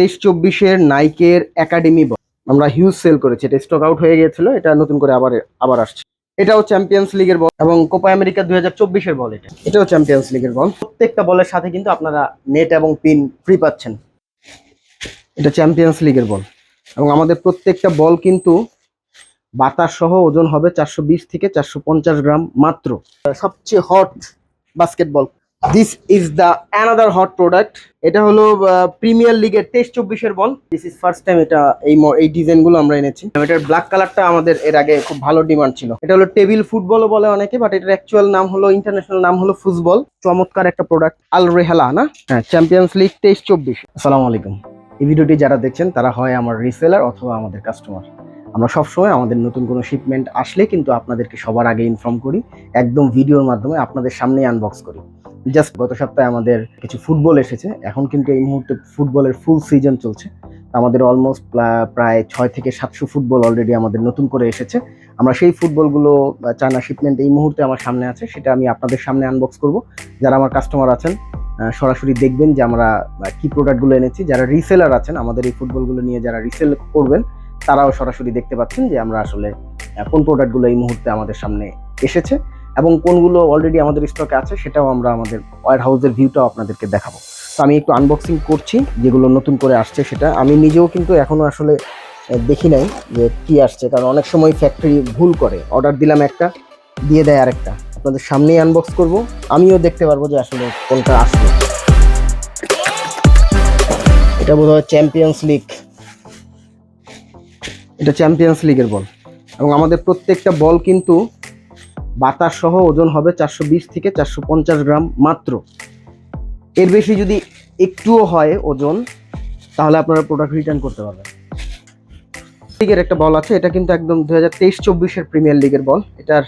তেইশ চব্বিশের নাইকের একাডেমি বল আমরা হিউজ সেল করেছি। এটা স্টক আউট হয়ে গিয়েছিল, এটা নতুন করে আবার আবার আসছে। এটাও চ্যাম্পিয়ন্স লিগের বল এবং কোপা আমেরিকা দুই হাজার চব্বিশের বল এটা। এটাও চ্যাম্পিয়ন্স লিগের বল প্রত্যেকটা বলের সাথে কিন্তু আপনারা নেট এবং পিন ফ্রি পাচ্ছেন। এটা চ্যাম্পিয়ন্স লিগের বল এবং আমাদের প্রত্যেকটা বল কিন্তু বাতাস সহ ওজন হবে চারশো বিশ থেকে চারশো পঞ্চাশ গ্রাম মাত্র। সবচেয়ে hot basketball this is the another hot product এটা হলো প্রিমিয়ার লিগের টেস্ট চব্বিশের ball this is first time এটা এই এই ডিজাইনগুলো আমরা এনেছি। এটার ব্ল্যাক কালারটা আমাদের এর আগে খুব ভালো ডিমান্ড ছিল। এটা হলো টেবিল ফুটবলও বলে অনেকে বাট এটার অ্যাকচুয়াল নাম হলো ইন্টারন্যাশনাল নাম হলো ফুটবল চমৎকার একটা প্রোডাক্ট আল রেহালা না? হ্যাঁ চ্যাম্পিয়ন্স লিগ টেস্ট চব্বিশ। আসসালামু আলাইকুম। এই ভিডিওটি যারা দেখছেন, তারা হয় আমার রিসেলার অথবা আমাদের কাস্টমার আমরা সবসময় আমাদের নতুন কোনো শিপমেন্ট আসলে কিন্তু আপনাদেরকে সবার আগে ইনফর্ম করি, একদম ভিডিওর মাধ্যমে আপনাদের সামনেই আনবক্স করি। জাস্ট গত সপ্তাহে আমাদের কিছু ফুটবল এসেছে, এখন কিন্তু এই মুহূর্তে ফুটবলের ফুল সিজন চলছে। আমাদের অলমোস্ট প্রায় ছয় থেকে সাতশো ফুটবল অলরেডি আমাদের নতুন করে এসেছে। আমরা সেই ফুটবলগুলো চায়না শিপমেন্ট এই মুহূর্তে আমার সামনে আছে, সেটা আমি আপনাদের সামনে আনবক্স করব। যারা আমার কাস্টমার আছেন সরাসরি দেখবেন যে আমরা কি প্রোডাক্টগুলো এনেছি। যারা রিসেলার আছেন, আমাদের এই ফুটবলগুলো নিয়ে যারা রিসেল করবেন তারাও সরাসরি দেখতে পাচ্ছেন যে আমরা আসলে কোন প্রোডাক্টগুলো এই মুহূর্তে আমাদের সামনে এসেছে এবং কোনগুলো অলরেডি আমাদের স্টকে আছে সেটাও আমরা আমাদের ওয়ার হাউসের ভিউটাও আপনাদেরকে দেখাবো। তো আমি একটু আনবক্সিং করছি, যেগুলো নতুন করে আসছে সেটা। আমি নিজেও কিন্তু এখনও আসলে দেখি নাই যে কি আসছে, কারণ অনেক সময় ফ্যাক্টরি ভুল করে। অর্ডার দিলাম একটা, দিয়ে দেয় আরেকটা। আপনাদের সামনেই আনবক্স করব। আমিও দেখতে পারব যে আসলে কোনটা আসলো। এটা বোধ হয় চ্যাম্পিয়ন্স লিগ এটা চ্যাম্পিয়ন্স লিগের বল এবং আমাদের প্রত্যেকটা বল কিন্তু বাতাস সহ ওজন হবে চারশো বিশ থেকে চারশো পঞ্চাশ গ্রাম মাত্র। এর বেশি যদি একটুও হয় ওজন, তাহলে আপনারা প্রোডাক্ট রিটার্ন করতে পারবেন। লিগের একটা বল আছে, এটা কিন্তু একদম দু হাজার তেইশ চব্বিশের প্রিমিয়ার লিগের বল এটার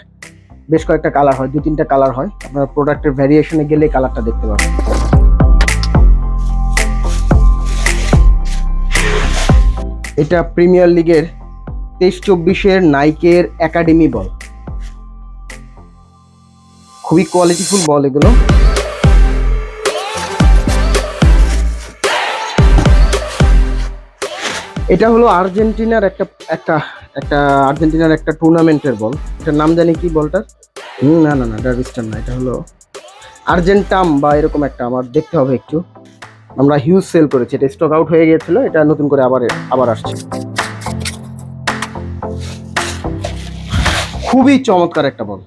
বেশ কয়েকটা কালার হয় দু তিনটা কালার হয়। আপনারা প্রোডাক্টের ভ্যারিয়েশনে গেলে কালারটা দেখতে পাবেন। এটা প্রিমিয়ার লিগের তেইশ চব্বিশের নাইকের একাডেমি বল। খুবই কোয়ালিটিফুল বল এগুলো। এটা হলো আর্জেন্টিনার একটা একটা একটা আর্জেন্টিনার একটা টুর্নামেন্টের বল। এটার নাম জানি কি বলটার? হুম না না না এটা রিস্টার না, এটা হলো আর্জেন্টাম বা এরকম একটা, আমার দেখতে হবে একটু। আমরা হিউজ সেল করেছি, এটা স্টক আউট হয়ে গিয়েছিল, এটা নতুন করে আবার আবার আসছে। খুবই চমৎকার একটা বল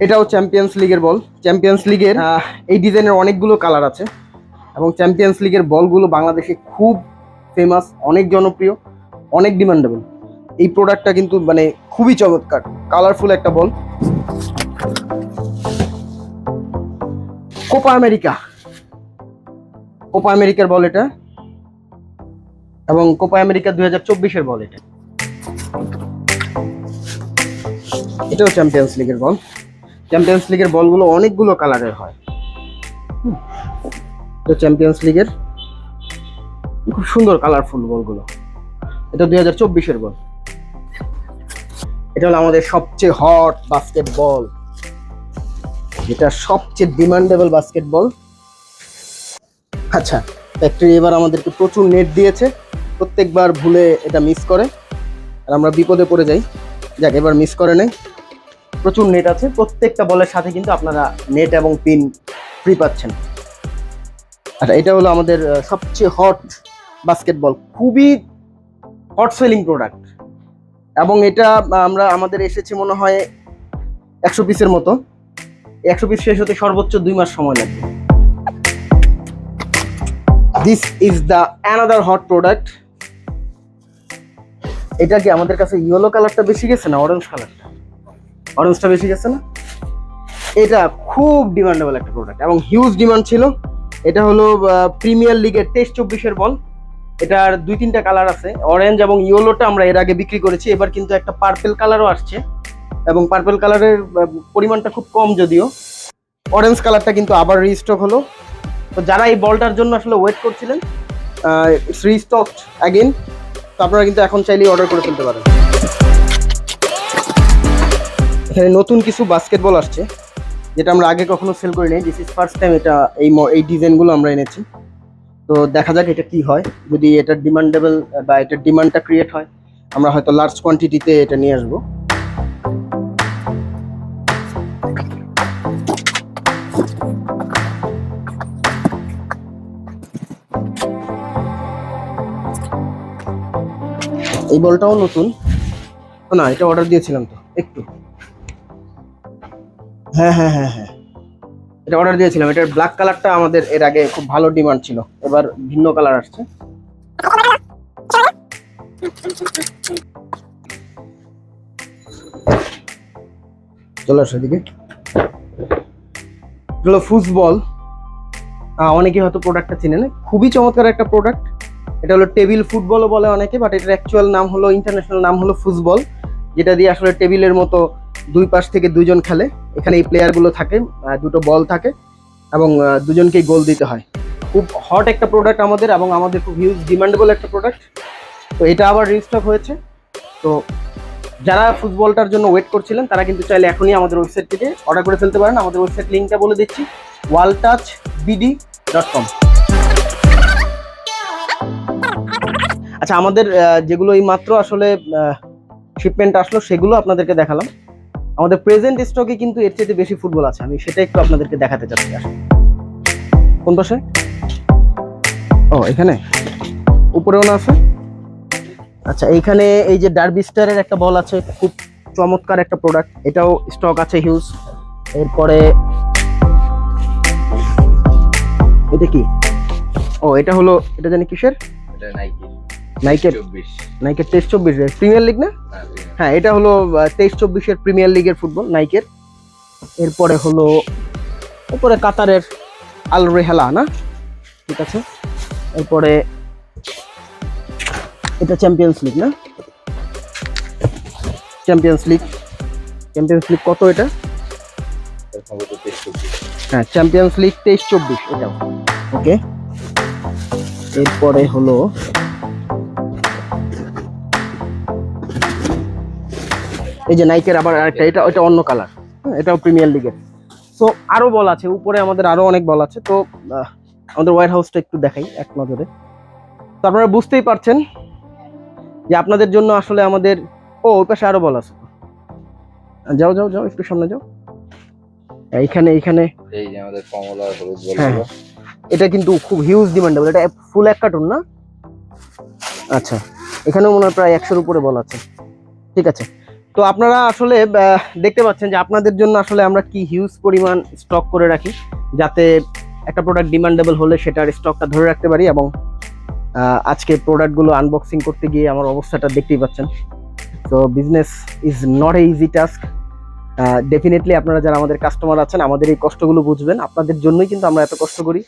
এটাও চ্যাম্পিয়ন্স লিগের বল চ্যাম্পিয়ন্স লিগের এই ডিজাইনের অনেকগুলো কালার আছে এবং চ্যাম্পিয়ন্স লিগের বলগুলো বাংলাদেশে খুব ফেমাস অনেক জনপ্রিয়, অনেক ডিমান্ডেবল এই প্রোডাক্টটা কিন্তু মানে খুবই চমৎকার কালারফুল একটা বল কোপা আমেরিকা কোপা আমেরিকার বল এটা এবং কোপা আমেরিকা দুই হাজার চব্বিশের বল এটা। এটাও চ্যাম্পিয়ন্স লিগের বল চ্যাম্পিয়ন্স লিগের বলগুলো অনেকগুলো কালারের হয়। এটা চ্যাম্পিয়ন্স লিগের খুব সুন্দর কালারফুল বলগুলো এটা দুই হাজার চব্বিশের বল এটা হলো আমাদের সবচেয়ে হট বাস্কেট বল যেটা সবচেয়ে ডিমান্ডেবল বাস্কেট বল আচ্ছা ফ্যাক্টরি এবার আমাদেরকে প্রচুর নেট দিয়েছে। প্রত্যেকবার ভুলে এটা মিস করে। আর আমরা বিপদে পড়ে যাই। যাক, এবার মিস করে নেই। প্রচুর নেট আছে, প্রত্যেকটা বলের সাথে কিন্তু আপনারা নেট এবং পিন ফ্রি পাচ্ছেন। আচ্ছা এটা হলো আমাদের সবচেয়ে হট বাস্কেটবল খুবই হট সেলিং প্রোডাক্ট এবং এটা আমরা, আমাদের এসেছে মনে হয় একশো পিসের মতো। একশো পিস শেষ হতে সর্বোচ্চ দুই মাস সময় লাগবে। This is the another hot product এটা কি আমাদের কাছে ইয়েলো কালারটা বেশি গেছে না অরেঞ্জ কালারটা অরেঞ্জটা বেশি গেছে না? এটা খুব ডিমান্ডেবল একটা প্রোডাক্ট এবং হিউজ ডিমান্ড ছিল। এটা হলো প্রিমিয়ার লিগের তেইশ চব্বিশের বল এটার দুই তিনটা কালার আছে। অরেঞ্জ এবং ইয়েলোটা আমরা এর আগে বিক্রি করেছি। এবার কিন্তু একটা পার্পেল কালারও আসছে। এবং পার্পেল কালারের পরিমাণটা খুব কম যদিও। অরেঞ্জ কালারটা কিন্তু আবার রিস্টক হলো। তো যারা এই বলটার জন্য আসলে ওয়েট করছিলেন রিস্টক অ্যাগেন তো আপনারা কিন্তু এখন চাইলেই অর্ডার করে ফেলতে পারেন। এখানে নতুন কিছু বাস্কেটবল আসছে, যেটা আমরা আগে কখনো সেল করি নাই। দিস ইজ ফার্স্ট টাইম এটা এই এই ডিজাইনগুলো আমরা এনেছি। তো দেখা যাক এটা কি হয়। যদি এটা ডিমান্ডেবল বা এটার ডিমান্ডটা ক্রিয়েট হয়, আমরা হয়তো লার্জ কোয়ান্টিটিতে এটা নিয়ে আসব। এই বলটাও নতুন। না, এটা অর্ডার দিয়েছিলাম তো, একটু। হ্যাঁ হ্যাঁ হ্যাঁ হ্যাঁ। এটা অর্ডার দিয়েছিলাম, এটার ব্ল্যাক কালারটা আমাদের এর আগে খুব ভালো ডিমান্ড ছিল। এবার ভিন্ন কালার আসছে। চলো আসো এদিকে। হলো ফুটবল অনেকে হয়তো প্রোডাক্টটা চিনে না খুবই চমৎকার একটা প্রোডাক্ট এটা হলো টেবিল ফুটবলও বলে অনেকে বাট এটার অ্যাকচুয়াল নাম হলো ইন্টারন্যাশনাল নাম হলো ফুটবল, যেটা দিয়ে আসলে টেবিলের মতো দুই পাশ থেকে দুজন খেলে। এখানে এই প্লেয়ারগুলো থাকে দুটো বল থাকে, এবং দুজনকেই গোল দিতে হয়। খুব হট একটা প্রোডাক্ট আমাদের, এবং আমাদের খুব হিউজ ডিমান্ডেবল একটা প্রোডাক্ট তো এটা আবার রিস্টক হয়েছে। তো যারা ফুটবলটার জন্য ওয়েট করছিলেন, তারা কিন্তু চাইলে এখনই আমাদের ওয়েবসাইট থেকে অর্ডার করে ফেলতে পারেন। আমাদের ওয়েবসাইট লিঙ্কটা বলে দিচ্ছি wall touch BD dot com আচ্ছা আমাদের যেগুলো এই মাত্র আসলে শিপমেন্ট আসলো, সেগুলো আপনাদেরকে দেখালাম। আমাদের প্রেজেন্ট স্টকে কিন্তু এর চেয়ে বেশি ফুটবল আছে। আমি সেটা একটু আপনাদেরকে দেখাতে চাচ্ছি আসলে কোন পাশে? ও, এখানে? উপরেও না আছে? আচ্ছা এইখানে এই যে ডার্বি স্টারের একটা বল আছে, খুব চমৎকার একটা প্রোডাক্ট এটাও স্টক আছে হিউজ এরপরে, এটা কি? ও, এটা হলো, এটা জানি কিসের? এটা নাইকি নাইকের নাইকের তেইশ চব্বিশ প্রিমিয়ার লিগ না? হ্যাঁ এটা হলো তেইশ চব্বিশের প্রিমিয়ার লিগের ফুটবল নাইকের। এরপরে হলো এরপরে কাতারের আল রেহালা না? ঠিক আছে। এরপরে এটা চ্যাম্পিয়ন্স লিগ না? Champions league. চ্যাম্পিয়ন্স লিগ কত এটা? হ্যাঁ চ্যাম্পিয়ন্স লিগ তেইশ চব্বিশ এটাও। ওকে এরপরে হলো এই যে নাইকের আবার আরেকটা এটা ওইটা অন্য কালার এটাও প্রিমিয়ার লিগের সো আরও বল আছে উপরে আমাদের আরও অনেক বল আছে তো আমাদের ওয়ার হাউসটা একটু দেখাই এক নজরে। তো আপনারা বুঝতেই পারছেন যে আপনাদের জন্য আসলে আমাদের ও ওই পাশে আরও বল আছে। যাও যাও যাও একটু সামনে যাও। এইখানে এইখানে। এই যে আমাদের কমলা হলুদ হ্যাঁ। এটা কিন্তু খুব হিউজ ডিমান্ডেবল এটা ফুল এক কার্টুন না? আচ্ছা এখানেও মনে হয় প্রায় একশোর উপরে বল আছে। ঠিক আছে। তো আপনারা আসলে দেখতে পাচ্ছেন যে আপনাদের জন্য আসলে আমরা কি হিউজ পরিমাণ স্টক করে রাখি, যাতে একটা প্রোডাক্ট ডিমান্ডেবল হলে সেটার স্টকটা ধরে রাখতে পারি এবং আজকে প্রোডাক্টগুলো আনবক্সিং করতে গিয়ে আমার অবস্থাটা দেখতেই পাচ্ছেন। তো business is not a easy task definitely আপনারা যারা আমাদের কাস্টমার আছেন, আমাদের এই কষ্টগুলো বুঝবেন। আপনাদের জন্যই কিন্তু আমরা এত কষ্ট করি।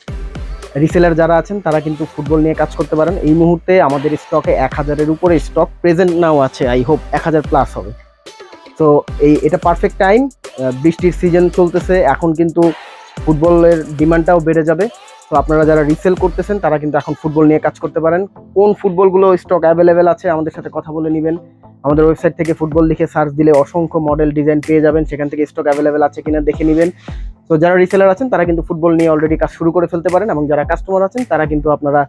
রিসেলার যারা আছেন, তারা কিন্তু ফুটবল নিয়ে কাজ করতে পারেন। এই মুহূর্তে আমাদের স্টকে এক হাজারের উপরে স্টক প্রেজেন্ট নাও আছে। আই হোপ এক হাজার প্লাস হবে। তো এই, এটা পারফেক্ট টাইম বৃষ্টির সিজন চলতেছে, এখন কিন্তু ফুটবলের ডিমান্ডটাও বেড়ে যাবে। তো আপনারা যারা রিসেল করতেছেন, তারা কিন্তু এখন ফুটবল নিয়ে কাজ করতে পারেন। কোন ফুটবলগুলো স্টক অ্যাভেলেবেল আছে, আমাদের সাথে কথা বলে নেবেন। আমাদের ওয়েবসাইট থেকে ফুটবল লিখে সার্চ দিলে অসংখ্য মডেল ডিজাইন পেয়ে যাবেন, সেখান থেকে স্টক অ্যাভেলেবেল আছে কিনা দেখে নেবেন। তো যারা রিসেলার আছেন, তারা কিন্তু ফুটবল নিয়ে অলরেডি কাজ শুরু করে ফেলতে পারেন এবং যারা কাস্টমার আছেন, তারা কিন্তু আপনারা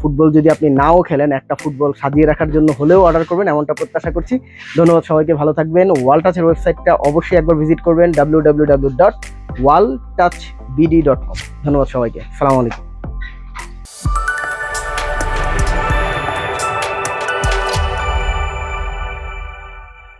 ফুটবল যদি আপনি নাও খেলেন, একটা ফুটবল সাজিয়ে রাখার জন্য হলেও অর্ডার করবেন, এমনটা প্রত্যাশা করছি। ধন্যবাদ সবাইকে, ভালো থাকবেন। ওয়াল টাচের ওয়েবসাইটটা অবশ্যই একবার ভিজিট করবেন W W W dot wall touch BD dot com ধন্যবাদ সবাইকে সালাম আলাইকুম